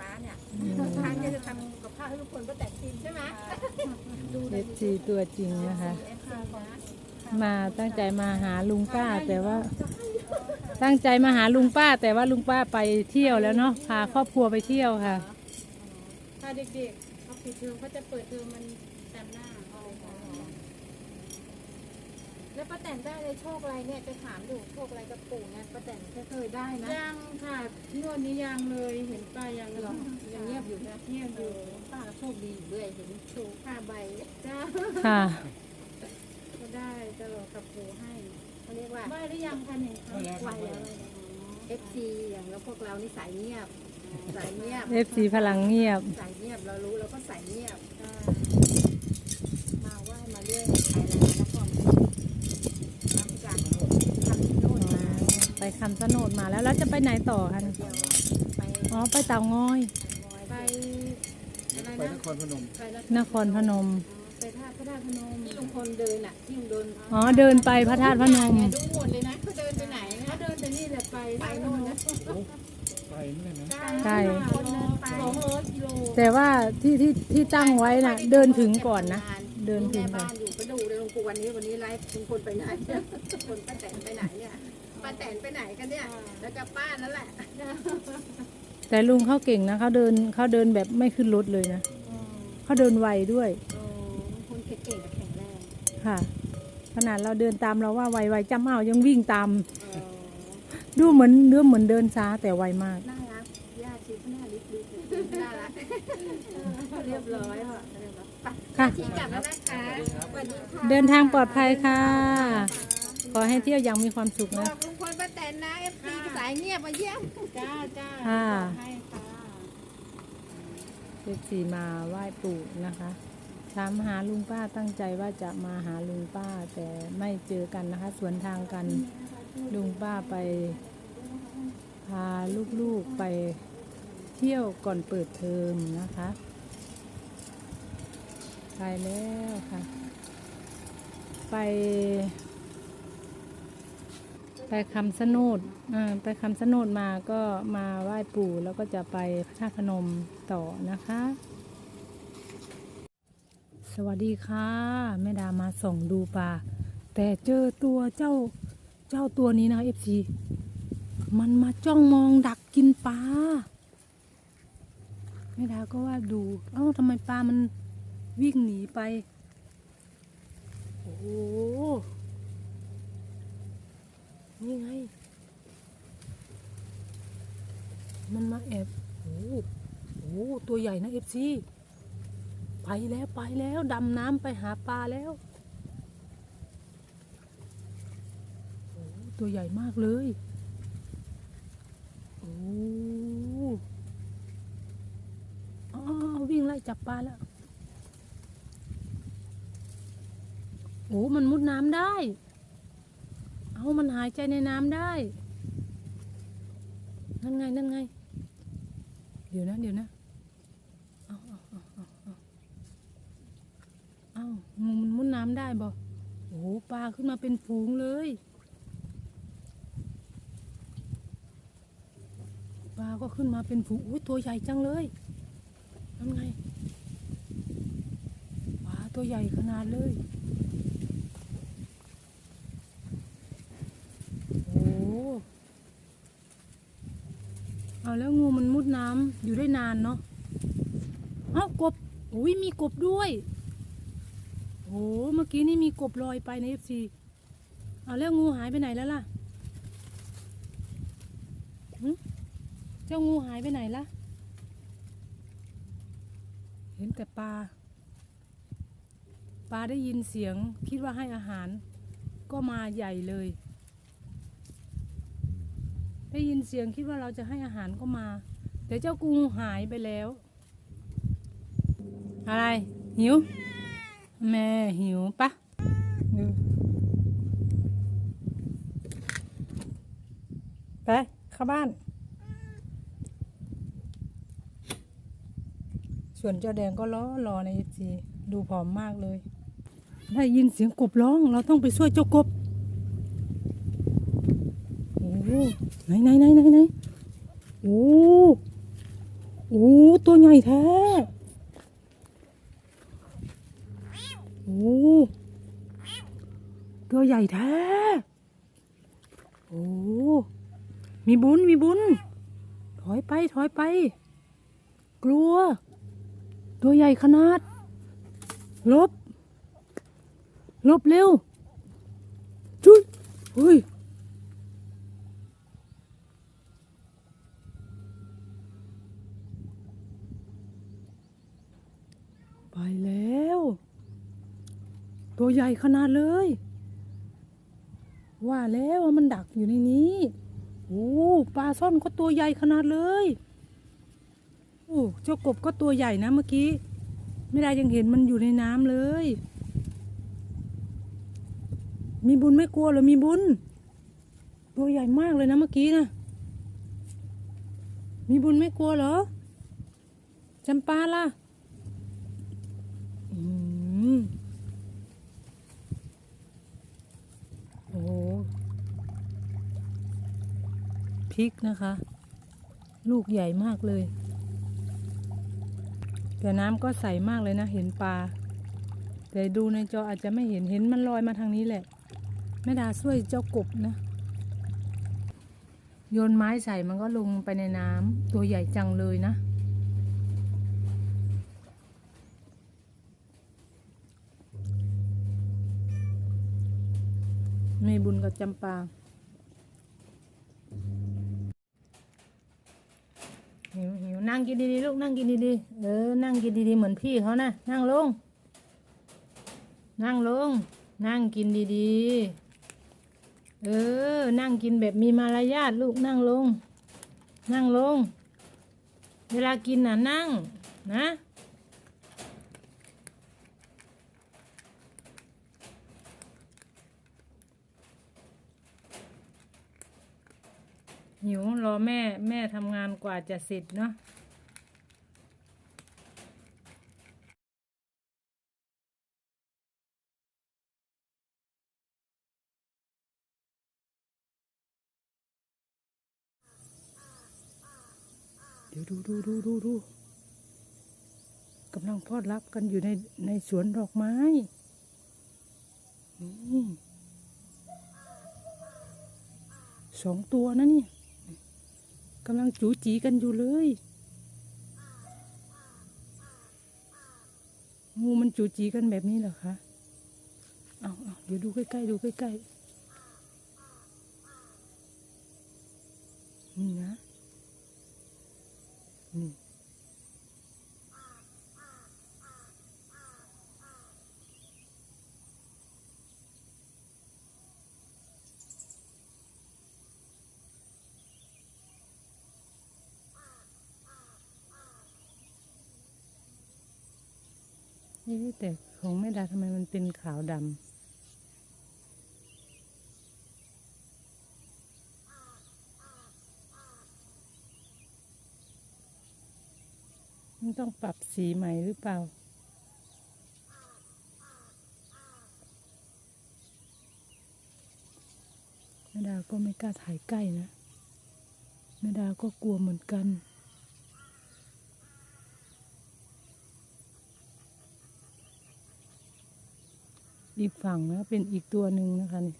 ป้าเนี่ยทางจะทำกับข้าวให้ทุกคนก็แต่งทีมใช่ไหมดูเอในฟซีตัวจริงนะคะเอฟซีนะมาตั้งใจมาหาลุงป้าแต่ว่า ตั้งใจมาหาลุงป้า แต่ว่าลุงป้าไปเที่ยวแล้วเนาะพาครอบครัวไปเที่ยวค่ะ ถ้าเด็กๆเขาปิดเทอมเขาจะเปิดเทอมมันแตมหน้า แล้วป้าแตนได้เลยโชคอะไรเนี่ยจะถามดูโชคอะไรกับปู่เนี่ยป้าแตนเคยได้นะยังค่ะนวดนี้ยังเลยเห็นป้ายังหรอยังเงียบอยู่นะเงียบอยู่ป้าก็โชคดีอยู่ด้วยเห็นโชว์ค่าใบจ้าค่ะก็ได้ตลอดกับปู่ให้เขาเรียกว่าไหว้หรือยังคะเนี่ยคะไหวแล้ว FC อย่างแล้วพวกเรานี่สายเงียบสายเงียบเอฟซีพลังเงียบสายเงียบเรารู้เราก็สายเงียบจ้ามาไหว้มาเรื่อยไปแล้วนะพ่อทำจากทำโน่นมา ไป คำสนดมาแล้วแล้วจะไปไหนต่อคะเดี๋ยวไปอ๋อไปเตางอย ไปอะไรไปนะนครพนมไปแล้วนครพนม ไปท่าพระธาตุพนมที่ลุงพลเดินอะที่ลุงเดินอ๋อเดินไปพระธาตุพนมดูหมดเลยนะเขาเดินไปไหนนะเขาเดินไปนี่แหละไปไปโน่นนะไปนี่นะใช่ คนเดินไปสองร้อยกิโลแต่ว่าที่ที่ที่ตั้งไว้น่ะ เดินถึงก่อนนะ เดินถึแม่งก่อบ้านนอยู่ก็ดูเลยลุงปู่วันนี้วันนี้ไลฟ์ลุงพลไปไหนคนป้าแตนไปไหนเนี่ย ป้าแตนไปไหนกันเนี่ย แล้วก็ป้านั่นแหละ แต่ลุงเขาเก่งนะเขาเดินเขาเดินแบบไม่ขึ้นรถเลยนะเขาเดินไวด้วยคนเก่งกับแข็งแรงค่ะ ขนาดเราเดินตามเราว่าไวๆจำเอายังวิ่งตามเออดูเหมือนเนื้อเหมือนเดินช้าแต่ไวมากน่ารักย่าชิดหน้าลิบลิบน่ารักเรียบร้อยค่ะเรียบร้อยไปค่ะชี้กลับแล้วนะคะสวัสดีค่ะเดินทางปลอดภัยค่ะ ขอให้เที่ยวอย่างมีความสุขบนะอกลุงพลป้าแตนนะเอฟซีสายเงียบมาเยี่ยมจ้าจ้าค่ะให้ค่ะเจ็ดสีมาไหว้ปู่นะคะถามหาลุงป้าตั้งใจว่าจะมาหาลุงป้า แต่ไม่เจอกันนะคะ สวนทางกันลุงป้าไป พาลูกๆไปเที่ยวก่อนเปิดเทอมนะคะไปแล้วค่ะ ไป ไปคำสนดไปคำสนุดมาก็มาไหว้ปู่แล้วก็จะไปพระธาตุพนมต่อนะคะ สวัสดีค่ะแม่ดามาส่องดูปลาแต่เจอตัวเจ้าเจ้าตัวนี้นะเอฟซีมันมาจ้องมองดักกินปลาแม่ดาก็ว่าดู เอ้าทำไมปลามันวิ่งหนีไป โอ้ นี่ไง มันมาแอบโอ้โหโอ้โหตัวใหญ่นะเอฟซีไปแล้วไปแล้วดำน้ำไปหาปลาแล้วโอ้ตัวใหญ่มากเลยโอ้อวิ่งไล่จับปลาแล้วโอ้มันมุดน้ำได้ามันหายใจในน้ำได้ นั่นไง นั่นไง เดี๋ยวนะ เดี๋ยวนะ เอาเอาเอาเอาเอาเอางูมันมุดน้ำได้บ่โอ้โหปลาขึ้นมาเป็นฝูงเลยปลาก็ขึ้นมาเป็นฝูงอุ้ยตัวใหญ่จังเลยนั่นไงปลาตัวใหญ่ขนาดเลย โอ้ เอาแล้วงูมันมุดน้ำอยู่ได้นานเนาะเอ้ากบอุ้ยมีกบด้วยโอ้เมื่อกี้นี่มีกบลอยไปในเอฟซีเอาแล้วงูหายไปไหนแล้วล่ะเจ้างูหายไปไหนล่ะ เห็นแต่ปลา ปลาได้ยินเสียงคิดว่าให้อาหาร ก็มาใหญ่เลย ได้ยินเสียงคิดว่าเราจะให้อาหารก็มา แต่เจ้ากูหายไปแล้ว อะไร หิว แม่หิวปะดูไปเข้าบ้าน ส่วนเจ้าแดงก็ล้อรอในเอจีดูผอมมากเลย ได้ยินเสียงกบร้อง เราต้องไปช่วยเจ้ากบ ไหนไหนไหนไหนไหนโอ้โอ้ตัวใหญ่แท้โอ้ตัวใหญ่แท้โอ้มีบุญมีบุญ ถอยไปถอยไป กลัว ตัวใหญ่ขนาด ลบ ลบเร็วจุ๊ยเฮ้ย แล้ว ตัวใหญ่ขนาดเลย ว่าแล้วมันดักอยู่ในนี้โอ้ปลาซ่อนก็ตัวใหญ่ขนาดเลยโอ้เจ้ากบก็ตัวใหญ่นะเมื่อกี้ ไม่ได้ยังเห็นมันอยู่ในน้ำเลย มีบุญไม่กลัวหรือมีบุญ ตัวใหญ่มากเลยนะเมื่อกี้นะมีบุญไม่กลัวเหรอจำปาล่ะ มโอ้โหพริกนะคะ ลูกใหญ่มากเลย แต่น้ำก็ใสมากเลยนะ เห็นปลา แต่ดูในจออาจจะไม่เห็น เห็นมันลอยมาทางนี้แหละ แม่ดาช่วยเจ้ากบนะ โยนไม้ใส่มันก็ลงไปในน้ำตัวใหญ่จังเลยนะ มีบุญกับจำปาหิวหิวนั่งกินดีๆลูกนั่งกินดีๆเออ นั่งกินดีๆเหมือนพี่เขานะนั่งลง นั่งลง นั่งกินดีๆเออ นั่งกินแบบมีมารยาทลูกนั่งลง นั่งลง เวลากินน่ะนั่ง นะ หิวรอแม่แม่ทำงานกว่าจะเสร็จเนาะเดี๋ยวดูดูดูดูดูกำลังพอดรับกันอยู่ในในสวนดอกไม้ นี่สองตัวนะนี่ กำลังจูจีกันอยู่เลย งูมันจูจีกันแบบนี้เหรอคะ เอาเอาเดี๋ยวดูใกล้ๆดูใกล้ๆ นี่นะ นี่ นี่แต่ของแม่ดาทำไมมันเป็นขาวดำมันต้องปรับสีใหม่หรือเปล่า แม่ดาก็ไม่กล้าถ่ายใกล้นะ แม่ดาก็กลัวเหมือนกัน อีกฝั่งนะเป็นอีกตัวหนึ่งนะคะนี่